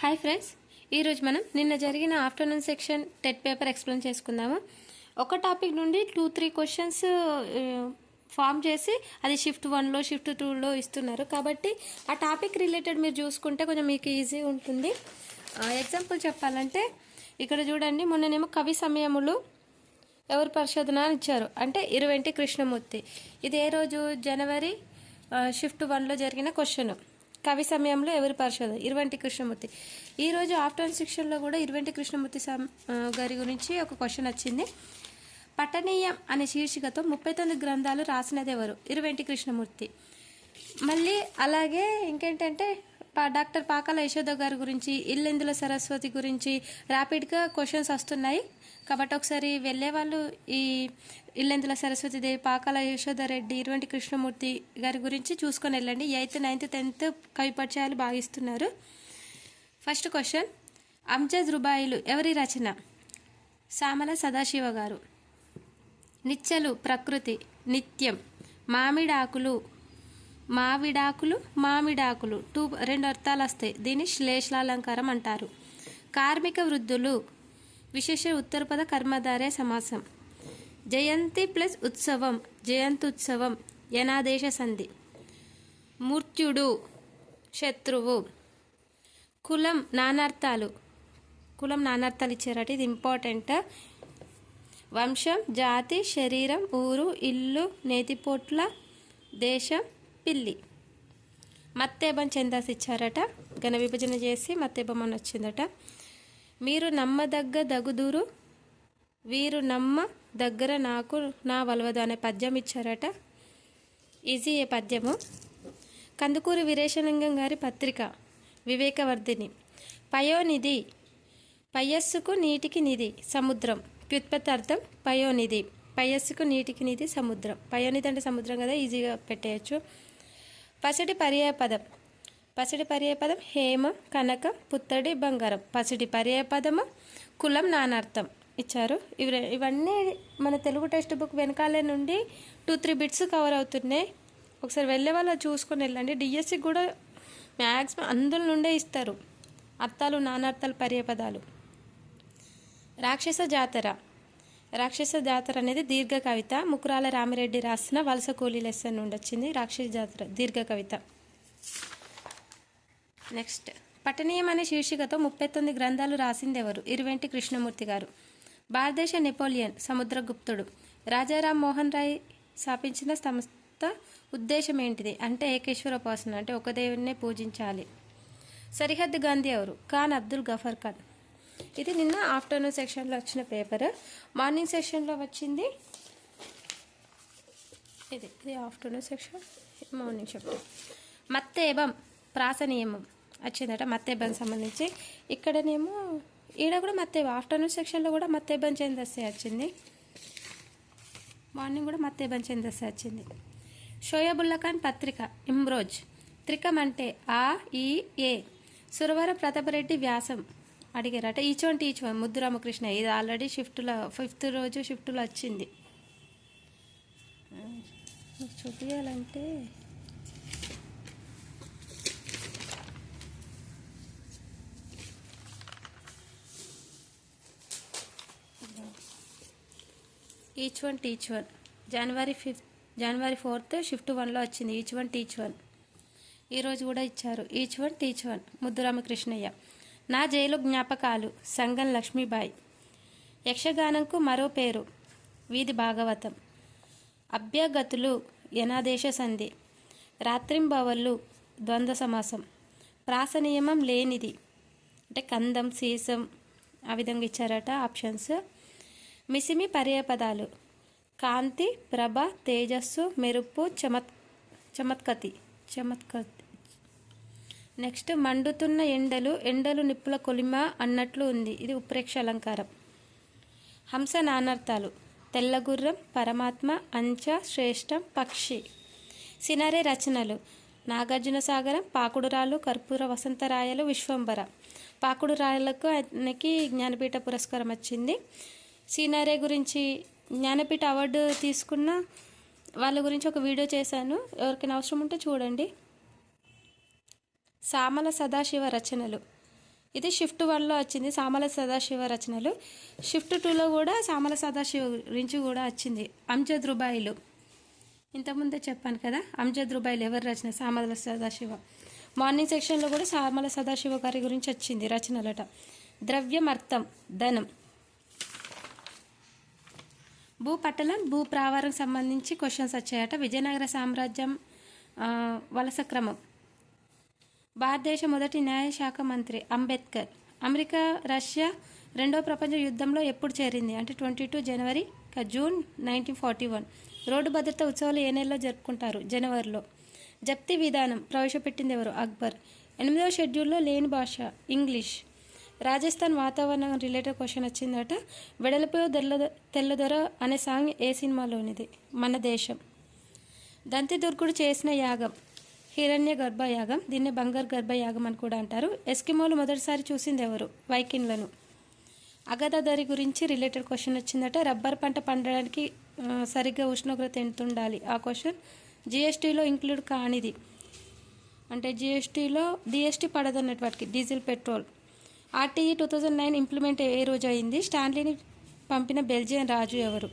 Hi friends ఈరోజు మనం నిన్న జరిగిన afternoon section TET paper explain చేసుకుందాము. ఒక టాపిక్ నుండి టూ త్రీ క్వశ్చన్స్ ఫామ్ చేసి అది షిఫ్ట్ వన్లో షిఫ్ట్ టూలో ఇస్తున్నారు. కాబట్టి ఆ టాపిక్ రిలేటెడ్ మీరు చూసుకుంటే కొంచెం మీకు ఈజీ ఉంటుంది. ఎగ్జాంపుల్ చెప్పాలంటే ఇక్కడ చూడండి మొన్ననేమో కవి సమయములు ఎవరు పరిశోధన అని ఇచ్చారు. అంటే ఇరవై కృష్ణమూర్తి. ఇది ఏ రోజు? జనవరి షిఫ్ట్ వన్లో జరిగిన క్వశ్చన్. కవి సమయంలో ఎవరి పరిశోధన? ఇరువంటి కృష్ణమూర్తి. ఈరోజు ఆఫ్టర్నూన్ సెక్షన్లో కూడా ఇరువంటి కృష్ణమూర్తి గారి గురించి ఒక క్వశ్చన్ వచ్చింది. పఠనీయం అనే శీర్షికతో ముప్పై తొమ్మిది గ్రంథాలు రాసినది ఎవరు? ఇరువెంటి కృష్ణమూర్తి. మళ్ళీ అలాగే ఇంకేంటంటే డాక్టర్ పాకాల యశోద గారి గురించి ఇల్లెందుల సరస్వతి గురించి ర్యాపిడ్గా క్వశ్చన్స్ వస్తున్నాయి. కాబట్టి ఒకసారి వెళ్ళే వాళ్ళు ఈ ఇల్లెందుల సరస్వతి దేవి పాకాల యశోద రెడ్డి ఇరువంటి కృష్ణమూర్తి గారి గురించి చూసుకొని వెళ్ళండి. ఎయిత్ నైన్త్ టెన్త్ కవిపరిచయాలు భావిస్తున్నారు. First question. అంజద్ రుబాయిలు ఎవరి రచన? సామల సదాశివ గారు. నిచ్చలు ప్రకృతి నిత్యం. మామిడాకులు మావిడాకులు మామిడాకులు టూ రెండు అర్థాలు వస్తాయి. దీన్ని శ్లేషాలంకారం అంటారు. కార్మిక వృద్ధులు విశేష ఉత్తరపద కర్మధారే సమాసం. జయంతి ప్లస్ ఉత్సవం జయంత్యుత్సవం యనాదేశ సంధి. మృత్యుడు శత్రువు. కులం నానార్థాలు. కులం నానార్థాలు ఇచ్చారట. ఇది ఇంపార్టెంట్. వంశం జాతి శరీరం ఊరు ఇల్లు నేతిపోట్ల దేశం పిల్లి. మత్తేబం చందాసి ఇచ్చారట ఘన విభజన చేసి మత్తేబం అని వచ్చిందట. మీరు నమ్మదగ్గ దగుదూరు వీరు నమ్మ దగ్గర నాకు నా వలవదు అనే పద్యం ఇచ్చారట ఈజీ ఏ పద్యము. కందుకూరి వీరేశలింగం గారి పత్రిక వివేకవర్ధిని. పయోనిధి పయస్సుకు నీటికి నిధి సముద్రం. వ్యుత్పత్తి అర్థం పయోనిధి. పయస్సుకు నీటికి నిధి సముద్రం. పయోనిధి అంటే సముద్రం కదా ఈజీగా పెట్టేయచ్చు. పసిడి పర్యాయపదం. పసిడి పర్యాయపదం హేమం కనకం పుత్తడి బంగారం. పసిడి పర్యాయపదము కులం నానార్థం. ఇచ్చారు. ఇవి ఇవన్నీ మన తెలుగు టెక్స్ట్ బుక్ వెనకాలే నుండి టూ త్రీ బిట్స్ కవర్ అవుతున్నాయి. ఒకసారి వెళ్ళే వాళ్ళు చూసుకొని వెళ్ళండి. డిఎస్సి కూడా మ్యాక్సిమం అందులో నుండే ఇస్తారు. అర్థాలు నానార్థాలు పర్యాయ పదాలు రాక్షస జాతర. రాక్షస జాతర అనేది దీర్ఘ కవిత. ముకురాల రామిరెడ్డి రాసిన వలస కూలీ లెసన్ నుండి వచ్చింది రాక్షస జాతర దీర్ఘ కవిత. నెక్స్ట్ పఠనీయం అనే శీర్షికతో ముప్పై తొమ్మిది గ్రంథాలు రాసింది ఎవరు? ఇరువెంటి కృష్ణమూర్తి గారు. భారతదేశ నెపోలియన్ సముద్రగుప్తుడు. రాజారాం మోహన్ రాయ్ స్థాపించిన సంస్థ ఉద్దేశం ఏంటిది? అంటే ఏకేశ్వర ఉపాసన అంటే ఒక దేవుడినే పూజించాలి. సరిహద్దు గాంధీ ఎవరు? ఖాన్ అబ్దుల్ గఫర్ ఖాన్. ఇది నిన్న ఆఫ్టర్నూన్ సెక్షన్లో వచ్చిన పేపర్. మార్నింగ్ సెక్షన్లో వచ్చింది. ఇది ఇది ఆఫ్టర్నూన్ సెక్షన్ మార్నింగ్ చెప్తాం మత్తేబం ప్రాస నియమం వచ్చిందట మత్తేబం సంబంధించి. ఇక్కడనేమో ఈడ కూడా మత్తేబం ఆఫ్టర్నూన్ సెక్షన్లో కూడా మత్తేబం చెందస్తే వచ్చింది. మార్నింగ్ కూడా మత్తేబం చెందస్తే వచ్చింది. షోయబుల్లా ఖాన్ పత్రిక ఇమ్రోజ్. త్రికం అంటే ఆ ఈ ఏ. సురవర ప్రతాపరెడ్డి వ్యాసం. అడిగారట ఈచ్ వన్ టీచ్ వన్ ముద్దు రామకృష్ణ ఇది ఆల్రెడీ షిఫ్ట్లో ఫిఫ్త్ రోజు షిఫ్ట్లో వచ్చింది. మీకు చూపించాలంటే each one teach one January fifth January fourth shift వన్లో వచ్చింది ఈచ్ వన్ టీచ్ వన్ ఈరోజు కూడా ఇచ్చారు each one teach one Mudduramakrishnayya నా జైలు జ్ఞాపకాలు. సంగం లక్ష్మీబాయి. యక్షగానంకు మరో పేరు. వీధి భాగవతం. అభ్యగతులు యనాదేశ సంధి. రాత్రింబవళ్ళు ద్వంద్వ సమాసం. ప్రాస నియమం లేనిది. అంటే కందం సీసం ఆ విధంగా ఇచ్చారట ఆప్షన్స్. మిసిమి పర్యాపదాలు కాంతి ప్రభ తేజస్సు మెరుపు చమత్ చమత్కతి. చమత్కతి. నెక్స్ట్ మండుతున్న ఎండలు ఎండలు నిప్పుల కొలిమ అన్నట్లు ఉంది. ఇది ఉప్రేక్ష అలంకారం. హంస నానార్థాలు తెల్లగుర్రం పరమాత్మ అంచ శ్రేష్టం పక్షి. సినరే రచనలు. నాగార్జున సాగరం పాకుడురాలు కర్పూర వసంతరాయలు విశ్వంబర. పాకుడురాయలకు ఆయనకి జ్ఞానపీఠ పురస్కారం వచ్చింది. సినారే గురించి జ్ఞానపీఠ అవార్డు తీసుకున్న వాళ్ళ గురించి ఒక వీడియో చేశాను. ఎవరికైనా అవసరం ఉంటే చూడండి. సామల సదాశివ రచనలు. ఇది షిఫ్ట్ వన్లో వచ్చింది. సామల సదాశివ రచనలు. షిఫ్ట్ టూలో కూడా సామల సదాశివ గురించి కూడా వచ్చింది. అంజద్ రుబాయిలు ఇంతకుముందే చెప్పాను కదా అంజద్ రుబాయిలు ఎవరు రచన? సామల సదాశివ. మార్నింగ్ సెక్షన్లో కూడా సామల సదాశివ గారి గురించి వచ్చింది రచనలట. ద్రవ్యం అర్థం ధనం భూపటలం భూ ప్రావారం సంబంధించి క్వశ్చన్స్ వచ్చాయట. విజయనగర సామ్రాజ్యం వలస క్రమం. భారతదేశ మొదటి న్యాయశాఖ మంత్రి అంబేద్కర్. అమెరికా రష్యా రెండో ప్రపంచ యుద్ధంలో ఎప్పుడు చేరింది? అంటే twenty two January June nineteen forty one. Road భద్రత ఉత్సవాలు ఏ నెలలో జరుపుకుంటారు? జనవరిలో. జప్తి విధానం ప్రవేశపెట్టింది ఎవరు? అక్బర్. ఎనిమిదవ షెడ్యూల్లో లేని భాష ఇంగ్లీష్. రాజస్థాన్ వాతావరణం రిలేటెడ్ క్వశ్చన్ వచ్చిందట. వెడల్పు తెల్ల తెల్లదొర అనే సాంగ్ ఏ సినిమాలోనిది? మన దేశం. దంతి దుర్గుడు చేసిన యాగం. హిరణ్య గర్భయాగం దీన్ని బంగారు గర్భయాగం అని కూడా అంటారు. ఎస్కిమోలు మొదటిసారి చూసింది ఎవరు? వైకిన్లను. అగదాదరి గురించి రిలేటెడ్ క్వశ్చన్ వచ్చిందట. రబ్బర్ పంట పండడానికి సరిగ్గా ఉష్ణోగ్రత ఎంత ఉండాలి ఆ క్వశ్చన్ జిఎస్టీలో ఇంక్లూడ్ కానిది. అంటే జిఎస్టీలో డిఎస్టీ పడదన్నట్టు వాటికి diesel petrol. RTE two thousand nine implement ఏ రోజు అయింది? స్టాన్లీని పంపిన బెల్జియన్ రాజు ఎవరు?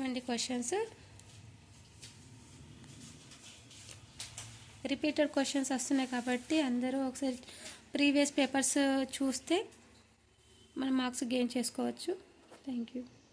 ట్వంటీ క్వశ్చన్స్ రిపీటెడ్ క్వశ్చన్స్ వస్తున్నాయి కాబట్టి అందరూ ఒకసారి ప్రీవియస్ పేపర్స్ చూస్తే మనం మార్క్స్ గెయిన్ చేసుకోవచ్చు. Thank you